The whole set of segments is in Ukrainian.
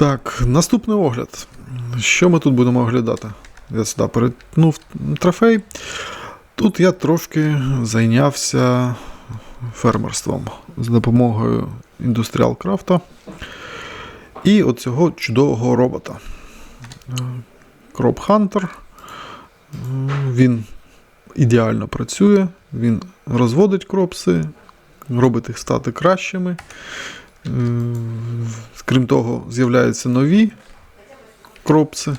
Так, наступний огляд. Що ми тут будемо оглядати? Я сюди перетнув трофей. Тут я трошки зайнявся фермерством з допомогою індустріал крафта і оцього чудового робота. Кроп Хантер. Він ідеально працює, він розводить кропси, робить їх стати кращими. Крім того, з'являються нові кропси.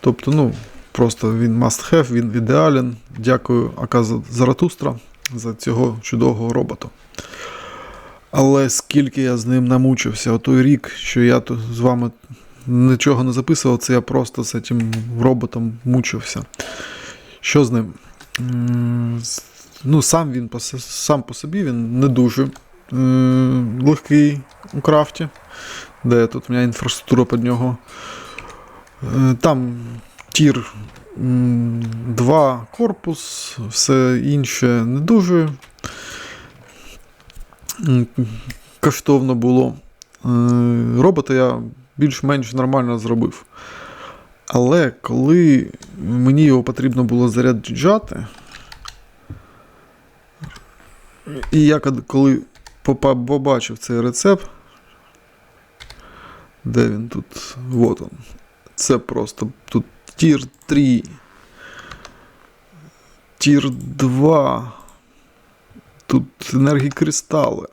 Тобто, ну, просто він must have, він ідеален. Дякую Аказа Заратустра за цього чудового робота. Але скільки я з ним намучився, о той рік, що я тут з вами нічого не записував, це я просто з цим роботом мучився. Що з ним? Ну, сам він сам по собі він не дуже легкий у крафті. Де тут у мене інфраструктура під нього. Е, Там тір 2 корпус, все інше не дуже коштовно було. Е, Робота я більш-менш нормально зробив. Але коли мені його потрібно було заряджати, і я коли побачив цей рецепт, де він тут? Вот он. Це просто тут тір 3. Тір 2. Тут енергікристали.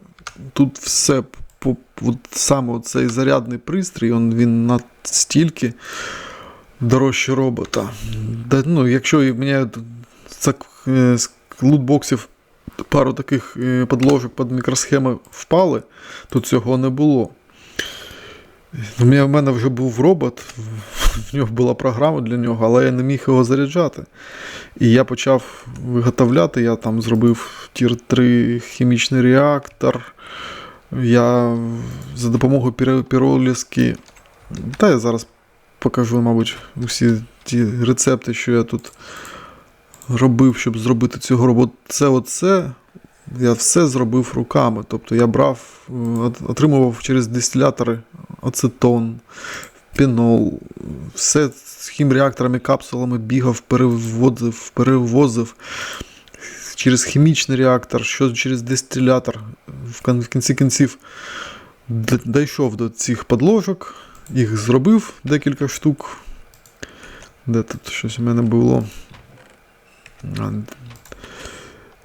Тут все по, от саме цей зарядний пристрій, он, він настільки дорожче робота. Да, ну, якщо мені е, лутбоксів пару таких е, подложок під мікросхеми впали, то цього не було. У мене, вже був робот, в нього була програма для нього, але я не міг його заряджати. І я почав виготовляти, я там зробив тір 3 хімічний реактор. Я за допомогою піро- піролізки. Та я зараз покажу, мабуть, усі ті рецепти, що я тут робив, щоб зробити цього роботу. Це оце я все зробив руками. Тобто я брав, е, отримував через дистилятори ацетон, пінол, все з хімреакторами, капсулами бігав, перевозив, перевозив через хімічний реактор, що через дистилятор. В кінці кінців дійшов до цих подложок, їх зробив декілька штук. Де тут щось у мене було?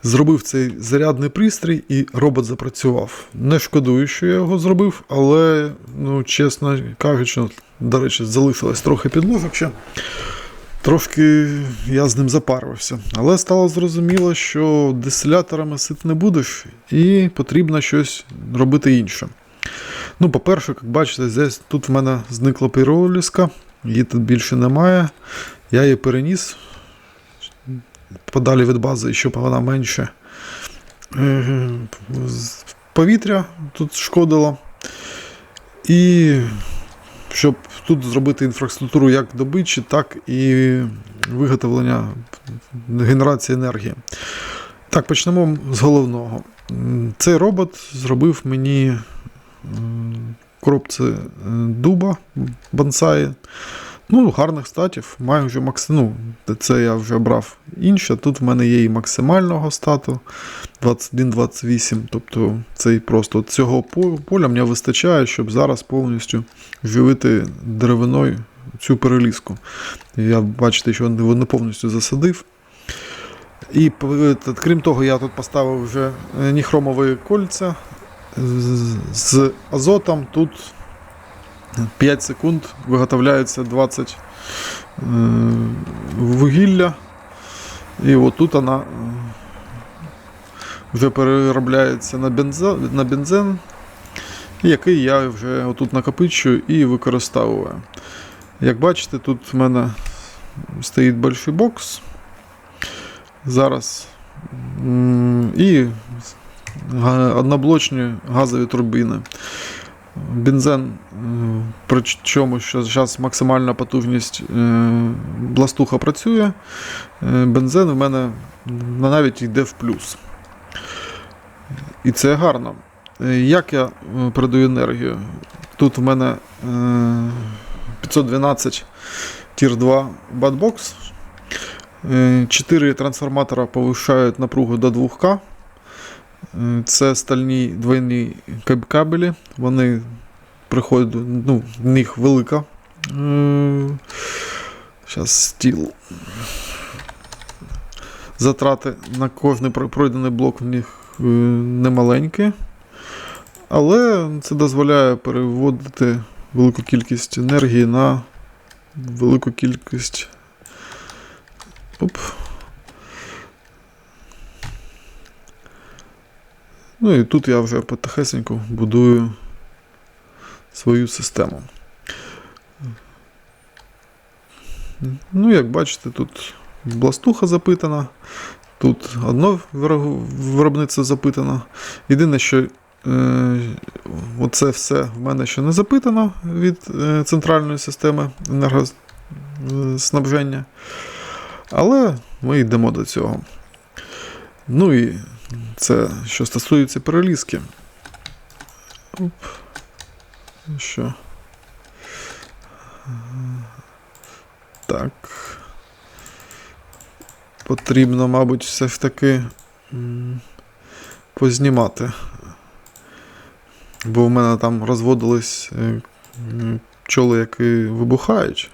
Зробив цей зарядний пристрій і робот запрацював. Не шкодую, що я його зробив, але, ну, чесно кажучи, до речі, залишилось трохи підложок ще. Трошки я з ним запарювався. Але стало зрозуміло, що дистиляторами сит не будеш, і потрібно щось робити інше. Ну, по-перше, як бачите, здесь, тут в мене зникла піроліска, її тут більше немає. Я її переніс подалі від бази, щоб вона менше е, повітря тут шкодило. І щоб тут зробити інфраструктуру як добичі, так і виготовлення генерації енергії. Так, почнемо з головного. Цей робот зробив мені коробці е, дуба бонсаї. Ну, гарних статів, майже макс... ну, це я вже брав інше. Тут в мене є і максимального стату 21-28. Тобто цей просто цього поля мені вистачає, щоб зараз повністю живити деревиною цю перелізку. Я бачите, що не повністю засадив. І крім того, я тут поставив вже е, ніхромові кольця з азотом. Тут 5 секунд виготовляється 20 е, вугілля. І отут вона е, вже переробляється на, бензо, на бензин, який я вже отут накопичую і використовую. Як бачите, тут в мене стоїть больший бокс. Зараз і одноблочні газові турбіни. Бензин, е, причому що зараз максимальна потужність е, бластуха працює. Е, Бензин в мене навіть йде в плюс. І це гарно. Як я передаю енергію? Тут в мене е, 512 Tier 2 батбокс. 4 трансформатора повишають напругу до 2К. Е, Це стальні двойні кабелі. Вони приходять, ну, в них велика. Зараз стіл. Затрати на кожний пройдений блок в них е, немаленькі. Але це дозволяє переводити велику кількість енергії на велику кількість. Оп. Ну і тут я вже потихесеньку будую свою систему. Ну, як бачите, тут бластуха запитана, тут одно виро- виробництво запитано. Єдине, що е, оце все в мене ще не запитано від е, центральної системи енергоснабження. Але ми йдемо до цього. Ну і це що стосується перелізки. Оп. Що? Так. Потрібно, мабуть, все ж таки познімати. Бо в мене там розводились е, пчоли, які вибухають.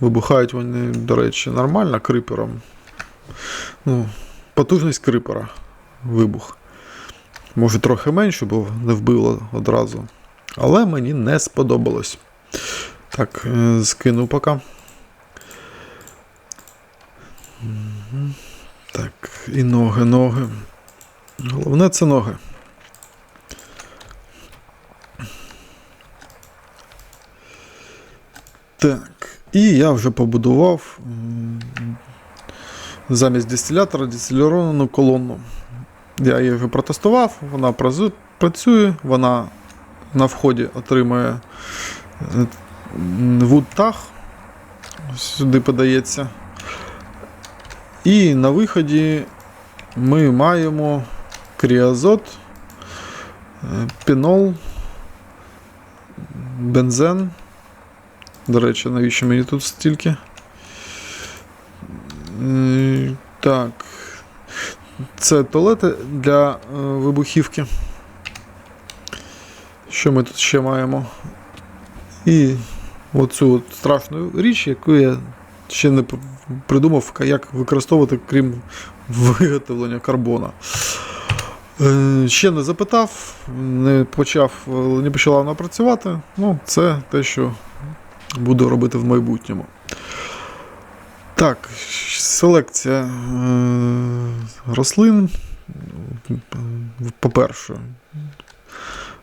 Вибухають вони, до речі, нормально крипером. Ну, потужність крипера. Вибух. Може трохи менше, бо не вбило одразу. Але мені не сподобалось. Так, е, скину поки. Так, і ноги, ноги. Головне це ноги. Так, і я вже побудував замість дистилятора дистиліровану колонну. Я її протестував, вона працює, вона на вході отримує е, м, вудтаг, сюди подається. І на виході ми маємо кріазот, е, пінол, бензен. До речі, навіщо мені тут стільки? Е, Так. Це туалети для е, вибухівки. Що ми тут ще маємо? І оцю от страшну річ, яку я ще не придумав, як використовувати, крім виготовлення карбона. Е, Ще не запитав, не почав, не почала вона працювати. Ну, це те, що буду робити в майбутньому. Так, селекція е, рослин. По-перше,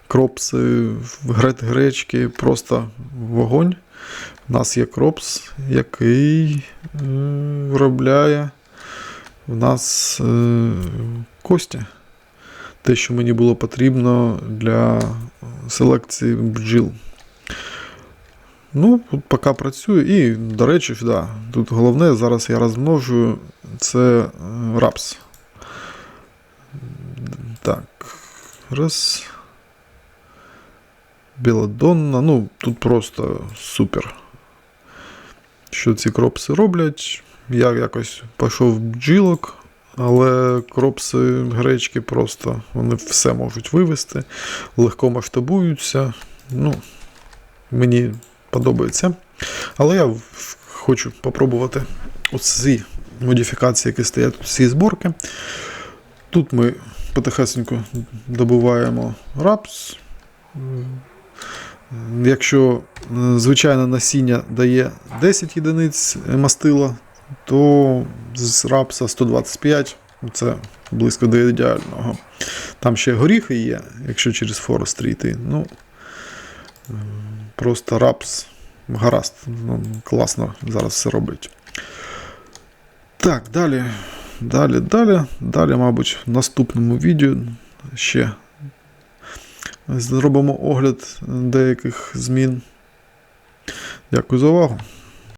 кропси, гре- гречки, просто вогонь. У нас є кропс, який е, виробляє в нас е, кості. Те, що мені було потрібно для селекції бджіл. Ну, поки працюю. І, до речі, да, тут головне, зараз я розмножую це е, рапс. Так. Раз. Білодонна. Ну, тут просто супер. Що ці кропси роблять? Я якось пішов в бджілок, але кропси гречки просто вони все можуть вивести, легко масштабуються. Ну, мені подобається. Але я хочу попробувати оці модифікації, які стоять у цій зборки. Тут ми потихесеньку добуваємо рапс. Якщо звичайне насіння дає 10 єдиниць мастила, то з рапса 125 це близько до ідеального. Там ще горіхи є, якщо через форестрі йти. Ну, просто рапс гаразд. Ну, класно зараз все робить. Так, далі. Далі, далі. Далі, мабуть, в наступному відео ще зробимо огляд деяких змін. Дякую за увагу.